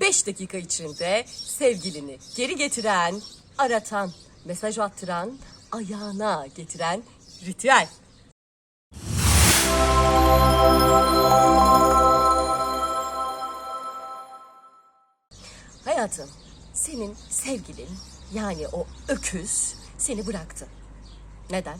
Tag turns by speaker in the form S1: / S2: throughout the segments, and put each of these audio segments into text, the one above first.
S1: 5 dakika içinde sevgilini geri getiren, aratan, mesaj attıran, ayağına getiren ritüel. Hayatım, senin sevgilin yani o öküz seni bıraktı. Neden?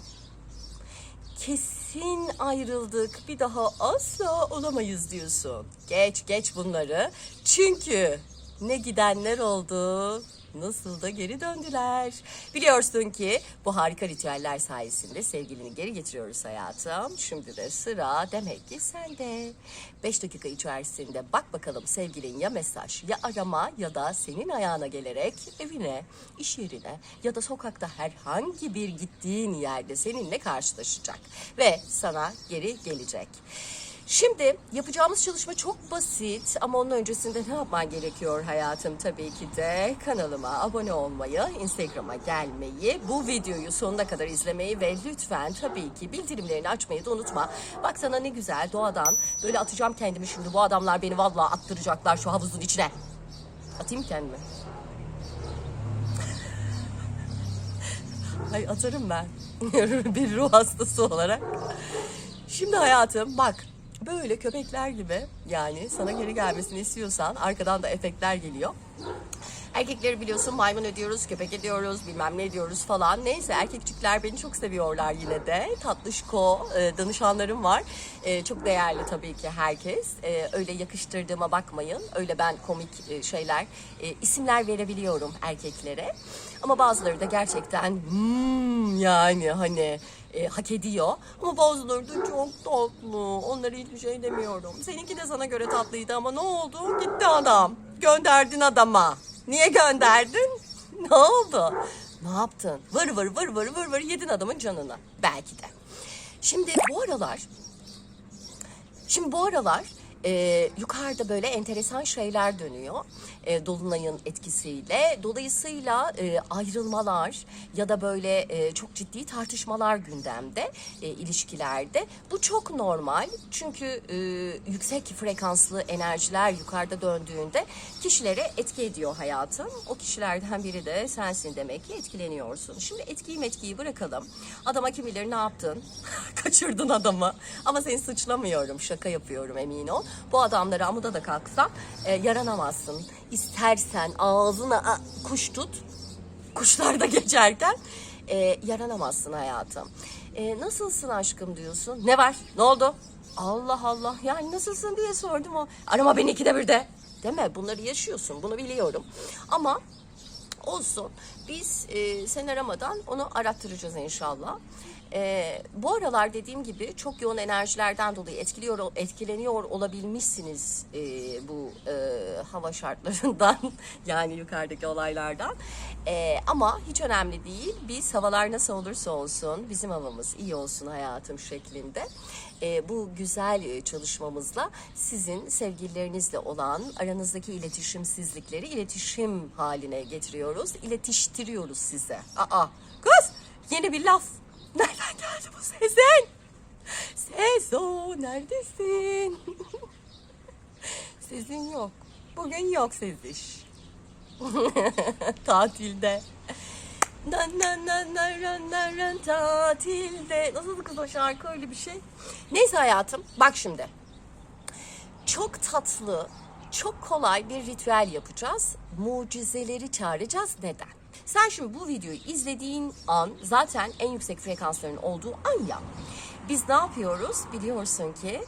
S1: Kesin ayrıldık, bir daha asla olamayız diyorsun. Geç geç bunları. Çünkü ne gidenler oldu, nasıl da geri döndüler. Biliyorsun ki bu harika ritüeller sayesinde sevgilini geri getiriyoruz hayatım. Şimdi de sıra demek ki sende. 5 dakika içerisinde bak bakalım sevgilin ya mesaj ya arama ya da senin ayağına gelerek evine, iş yerine ya da sokakta herhangi bir gittiğin yerde seninle karşılaşacak ve sana geri gelecek. Şimdi yapacağımız çalışma çok basit ama onun öncesinde ne yapman gerekiyor hayatım? Tabii ki de kanalıma abone olmayı, Instagram'a gelmeyi, bu videoyu sonuna kadar izlemeyi ve lütfen tabii ki bildirimlerini açmayı da unutma. Bak sana ne güzel doğadan böyle atacağım kendimi şimdi bu adamlar beni vallahi attıracaklar şu havuzun içine. Atayım kendimi. Ay atarım ben. bir ruh hastası olarak. Şimdi hayatım bak böyle köpekler gibi yani sana geri gelmesini istiyorsan arkadan da efektler geliyor. Erkekleri biliyorsun maymun ediyoruz, köpek ediyoruz, bilmem ne ediyoruz falan. Neyse erkekçikler beni çok seviyorlar yine de. Tatlışko e, danışanlarım var. E, çok değerli tabii ki herkes. E, öyle yakıştırdığıma bakmayın. Öyle ben komik şeyler, isimler verebiliyorum erkeklere. Ama bazıları da gerçekten hmm, yani hani e, hak ediyor. Ama bazıları çok tatlı. Onlara hiçbir şey demiyorum. Seninki de sana göre tatlıydı ama ne oldu? Gitti adam. Gönderdin adama. Niye gönderdin? Ne oldu? Ne yaptın? Vır vır vır vır vır vır yedin adamın canını. Belki de. Şimdi bu aralar Şimdi bu aralar e, yukarıda böyle enteresan şeyler dönüyor e, dolunayın etkisiyle. Dolayısıyla e, ayrılmalar ya da böyle e, çok ciddi tartışmalar gündemde e, ilişkilerde. Bu çok normal çünkü e, yüksek frekanslı enerjiler yukarıda döndüğünde kişilere etki ediyor hayatım. O kişilerden biri de sensin demek ki etkileniyorsun. Şimdi etkiyi metkiyi bırakalım. Adama kim bilir ne yaptın? Kaçırdın adamı. Ama seni suçlamıyorum. Şaka yapıyorum emin ol. Bu adamlara amuda da kalksan e, yaranamazsın. İstersen ağzına a, kuş tut. Kuşlar da geçerken e, yaranamazsın hayatım. E, nasılsın aşkım diyorsun. Ne var? Ne oldu? Allah Allah. Yani nasılsın diye sordum o. Arama beni ikide bir de. Değil mi? Bunları yaşıyorsun. Bunu biliyorum. Ama olsun. Biz e, sen aramadan onu arattıracağız inşallah. E, bu aralar dediğim gibi çok yoğun enerjilerden dolayı etkiliyor, etkileniyor olabilmişsiniz e, bu e, hava şartlarından yani yukarıdaki olaylardan. E, ama hiç önemli değil. Biz havalar nasıl olursa olsun bizim havamız iyi olsun hayatım şeklinde. E, bu güzel e, çalışmamızla sizin sevgililerinizle olan aranızdaki iletişimsizlikleri iletişim haline getiriyoruz. İletiştiriyoruz size. Aa, kız yeni bir laf. Nereden geldi bu sesin? Sezo neredesin? Sesin yok. Bugün yok seziş. Tatilde. Nan nan nan nan ran nan ran tatilde. Nasıl kız o şarkı öyle bir şey? Neyse hayatım bak şimdi. Çok tatlı, çok kolay bir ritüel yapacağız. Mucizeleri çağıracağız. Neden? Sen şimdi bu videoyu izlediğin an zaten en yüksek frekansların olduğu an ya. Biz ne yapıyoruz? Biliyorsun ki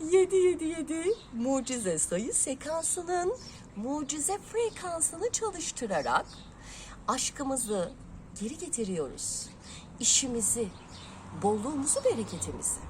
S1: 777 mucize sayı sekansının mucize frekansını çalıştırarak aşkımızı geri getiriyoruz. İşimizi, bolluğumuzu, bereketimizi,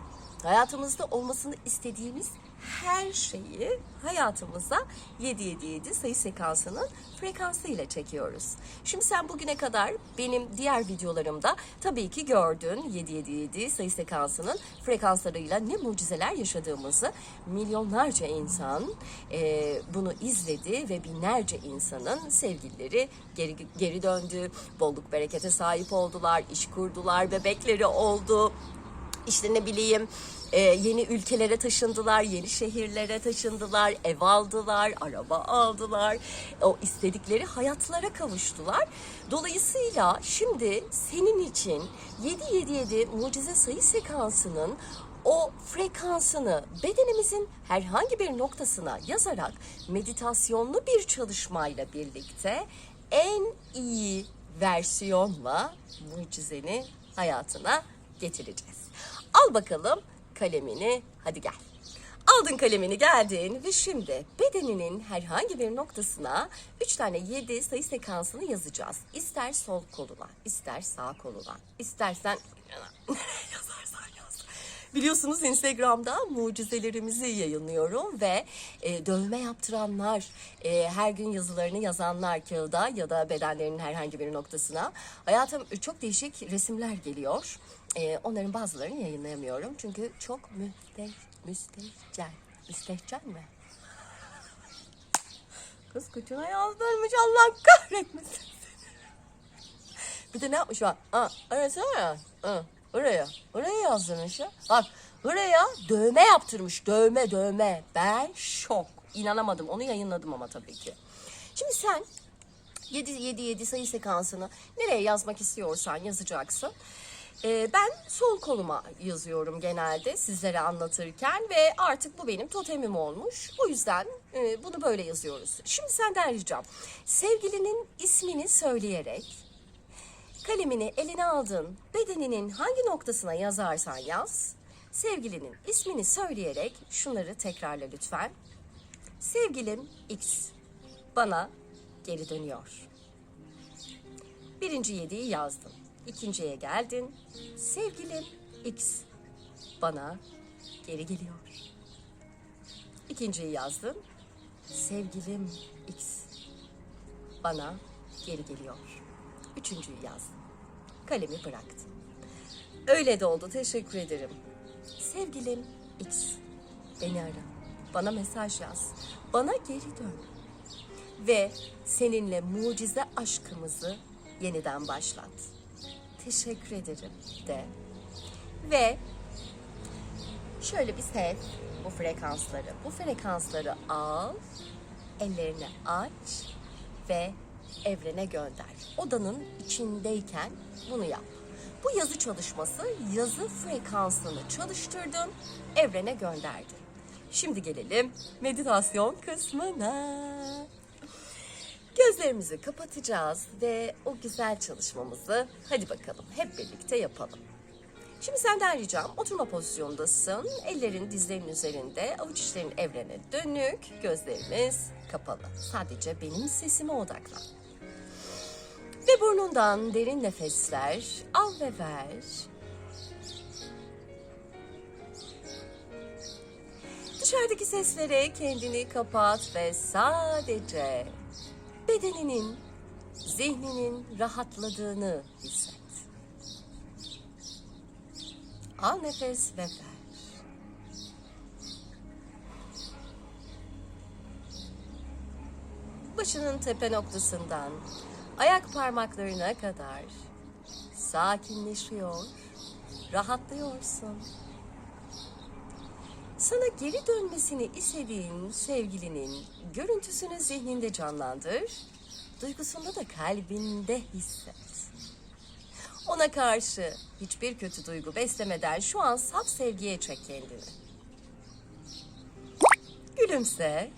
S1: hayatımızda olmasını istediğimiz her şeyi hayatımıza 777 sayı sekansının frekansıyla çekiyoruz. Şimdi sen bugüne kadar benim diğer videolarımda tabii ki gördün 777 sayı sekansının frekanslarıyla ne mucizeler yaşadığımızı. Milyonlarca insan e, bunu izledi ve binlerce insanın sevgilileri geri, geri döndü, bolluk berekete sahip oldular, iş kurdular, bebekleri oldu işte ne bileyim e, yeni ülkelere taşındılar, yeni şehirlere taşındılar, ev aldılar, araba aldılar. O istedikleri hayatlara kavuştular. Dolayısıyla şimdi senin için 777 mucize sayı sekansının o frekansını bedenimizin herhangi bir noktasına yazarak meditasyonlu bir çalışmayla birlikte en iyi versiyonla mucizeni hayatına getireceğiz. Al bakalım kalemini hadi gel. Aldın kalemini geldin ve şimdi bedeninin herhangi bir noktasına 3 tane 7 sayı sekansını yazacağız. İster sol koluna, ister sağ koluna, istersen yazarsan yaz. Biliyorsunuz Instagram'da mucizelerimizi yayınlıyorum ve e, dövme yaptıranlar, e, her gün yazılarını yazanlar kağıda ya da bedenlerinin herhangi bir noktasına. Hayatım e, çok değişik resimler geliyor. E, onların bazılarını yayınlayamıyorum çünkü çok müste, müstehcen. Müstehcen mi? Kız kıçına yazdırmış Allah kahretmesin. Bir de ne yapmış bak. Ha, orası var ya. Oraya. Oraya yazdırmış ya. Bak oraya dövme yaptırmış. Dövme dövme. Ben şok. İnanamadım. Onu yayınladım ama tabii ki. Şimdi sen 7 7 7 sayı sekansını nereye yazmak istiyorsan yazacaksın. Ee, ben sol koluma yazıyorum genelde sizlere anlatırken ve artık bu benim totemim olmuş. O yüzden e, bunu böyle yazıyoruz. Şimdi senden ricam sevgilinin ismini söyleyerek kalemini eline aldın, bedeninin hangi noktasına yazarsan yaz, sevgilinin ismini söyleyerek şunları tekrarla lütfen. Sevgilim X bana geri dönüyor. Birinci yediği yazdın. İkinciye geldin. Sevgilim X bana geri geliyor. İkinciyi yazdın. Sevgilim X bana geri geliyor. Üçüncüyü yazdım. Kalemi bıraktım. Öyle de oldu. Teşekkür ederim. Sevgilim X beni ara. Bana mesaj yaz. Bana geri dön. Ve seninle mucize aşkımızı yeniden başlat. Teşekkür ederim de. Ve şöyle bir sev bu frekansları. Bu frekansları al, ellerini aç ve evrene gönder. Odanın içindeyken bunu yap. Bu yazı çalışması yazı frekansını çalıştırdın, evrene gönderdin. Şimdi gelelim meditasyon kısmına. Gözlerimizi kapatacağız ve o güzel çalışmamızı hadi bakalım hep birlikte yapalım. Şimdi senden ricam oturma pozisyondasın. Ellerin dizlerin üzerinde, avuç içlerin evrene dönük, gözlerimiz kapalı. Sadece benim sesime odaklan. Ve burnundan derin nefesler al ve ver. Dışarıdaki seslere kendini kapat ve sadece bedeninin, zihninin rahatladığını hisset. Al nefes ve ver. Başının tepe noktasından ayak parmaklarına kadar sakinleşiyor, rahatlıyorsun. Sana geri dönmesini istediğin sevgilinin görüntüsünü zihninde canlandır, duygusunda da kalbinde hisset. Ona karşı hiçbir kötü duygu beslemeden şu an saf sevgiye çek kendini. Gülümse.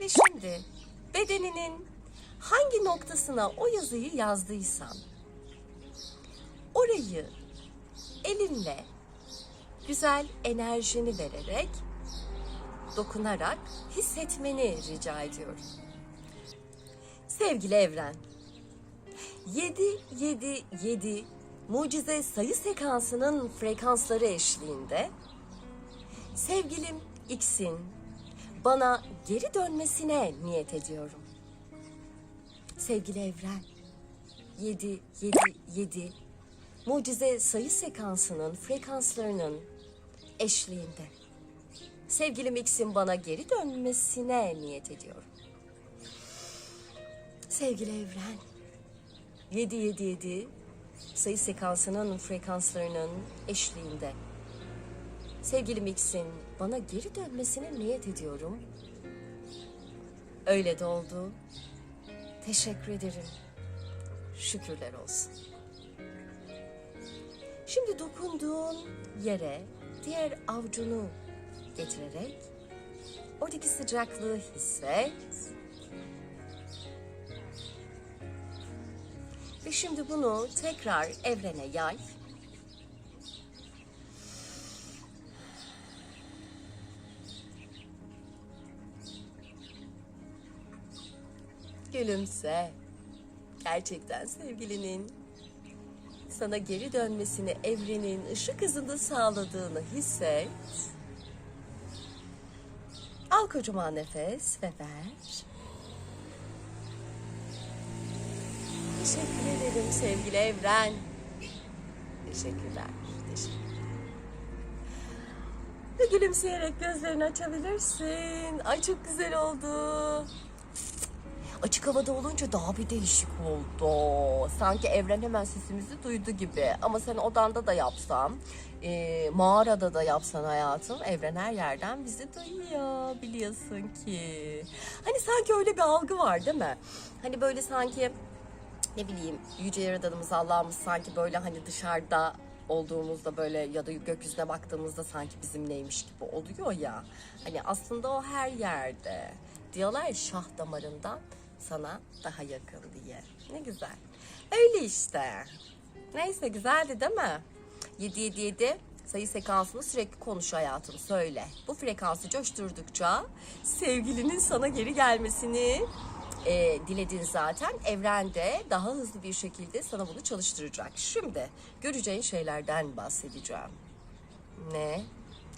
S1: Ve şimdi bedeninin hangi noktasına o yazıyı yazdıysan orayı elinle güzel enerjini vererek dokunarak hissetmeni rica ediyorum. Sevgili evren, 7 7 7 mucize sayı sekansının frekansları eşliğinde sevgilim X'in bana geri dönmesine niyet ediyorum. Sevgili evren, 7 7 7 mucize sayı sekansının frekanslarının eşliğinde sevgilim X'in bana geri dönmesine niyet ediyorum. Sevgili evren, 777 sayı sekansının frekanslarının eşliğinde sevgili Mix'in bana geri dönmesine niyet ediyorum. Öyle de oldu. Teşekkür ederim. Şükürler olsun. Şimdi dokunduğun yere diğer avcunu getirerek oradaki sıcaklığı hisset. Ve şimdi bunu tekrar evrene yay. Gülümse. Gerçekten sevgilinin sana geri dönmesini evrenin ışık hızında sağladığını hisset. Al kocaman nefes ve ver. Teşekkür ederim sevgili evren. Teşekkürler. Teşekkür. Ve gülümseyerek gözlerini açabilirsin. Ay çok güzel oldu. Açık havada olunca daha bir değişik oldu. Sanki evren hemen sesimizi duydu gibi. Ama sen odanda da yapsan, e, mağarada da yapsan hayatım, evren her yerden bizi duyuyor biliyorsun ki. Hani sanki öyle bir algı var değil mi? Hani böyle sanki ne bileyim yüce yaradanımız Allah'ımız sanki böyle hani dışarıda olduğumuzda böyle ya da gökyüzüne baktığımızda sanki bizimleymiş gibi oluyor ya. Hani aslında o her yerde. Diyorlar ya şah damarından sana daha yakın diye. Ne güzel. Öyle işte. Neyse güzeldi değil mi? 777 sayı sekansını sürekli konuş hayatım söyle. Bu frekansı coşturdukça sevgilinin sana geri gelmesini e, diledin zaten. Evrende daha hızlı bir şekilde sana bunu çalıştıracak. Şimdi göreceğin şeylerden bahsedeceğim. Ne?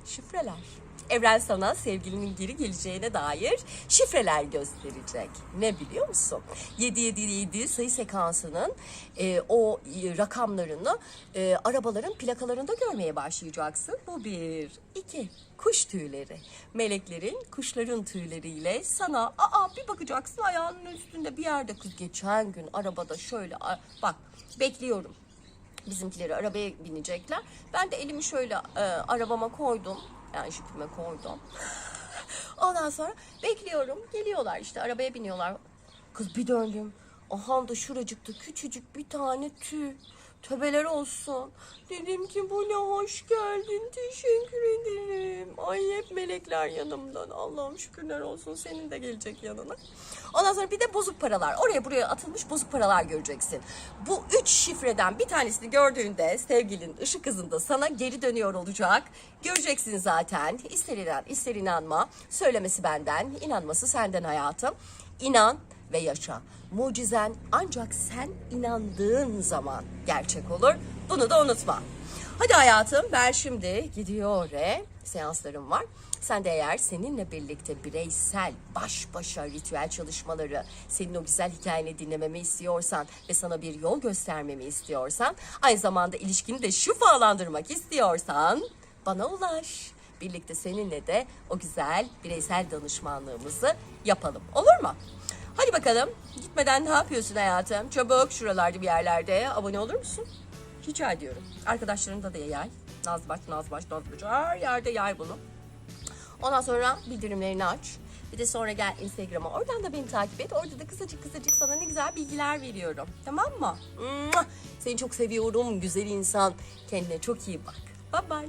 S1: Şifreler. Evren sana sevgilinin geri geleceğine dair şifreler gösterecek. Ne biliyor musun? 777 sayı sekansının e, o e, rakamlarını e, arabaların plakalarında görmeye başlayacaksın. Bu bir. iki kuş tüyleri. Meleklerin, kuşların tüyleriyle sana aa bir bakacaksın ayağının üstünde bir yerde kız geçen gün arabada şöyle bak bekliyorum bizimkileri arabaya binecekler. Ben de elimi şöyle e, arabama koydum. Yani jipime koydum. Ondan sonra bekliyorum. Geliyorlar işte arabaya biniyorlar. Kız bir döndüm. Aha da şuracıkta küçücük bir tane tüy. Töbeler olsun. Dedim ki bu ne hoş geldin. Teşekkür ederim. Ay hep melekler yanımdan. Allah'ım şükürler olsun. Senin de gelecek yanına. Ondan sonra bir de bozuk paralar. Oraya buraya atılmış bozuk paralar göreceksin. Bu üç şifreden bir tanesini gördüğünde sevgilin ışık hızında sana geri dönüyor olacak. Göreceksin zaten. İster inan, ister inanma. Söylemesi benden, inanması senden hayatım. İnan ve yaşa. Mucizen ancak sen inandığın zaman gerçek olur. Bunu da unutma. Hadi hayatım ben şimdi gidiyor ve seanslarım var. Sen de eğer seninle birlikte bireysel baş başa ritüel çalışmaları, senin o güzel hikayeni dinlememi istiyorsan ve sana bir yol göstermemi istiyorsan, aynı zamanda ilişkini de şifalandırmak istiyorsan bana ulaş. Birlikte seninle de o güzel bireysel danışmanlığımızı yapalım. Olur mu? Hadi bakalım. Gitmeden ne yapıyorsun hayatım? Çabuk şuralarda bir yerlerde abone olur musun? Rica ediyorum. Arkadaşlarında da yay. Nazbaş, Nazbaş, Nazbaş. Her yerde yay bunu. Ondan sonra bildirimlerini aç. Bir de sonra gel Instagram'a. Oradan da beni takip et. Orada da kısacık kısacık sana ne güzel bilgiler veriyorum. Tamam mı? Seni çok seviyorum güzel insan. Kendine çok iyi bak. Bye bye.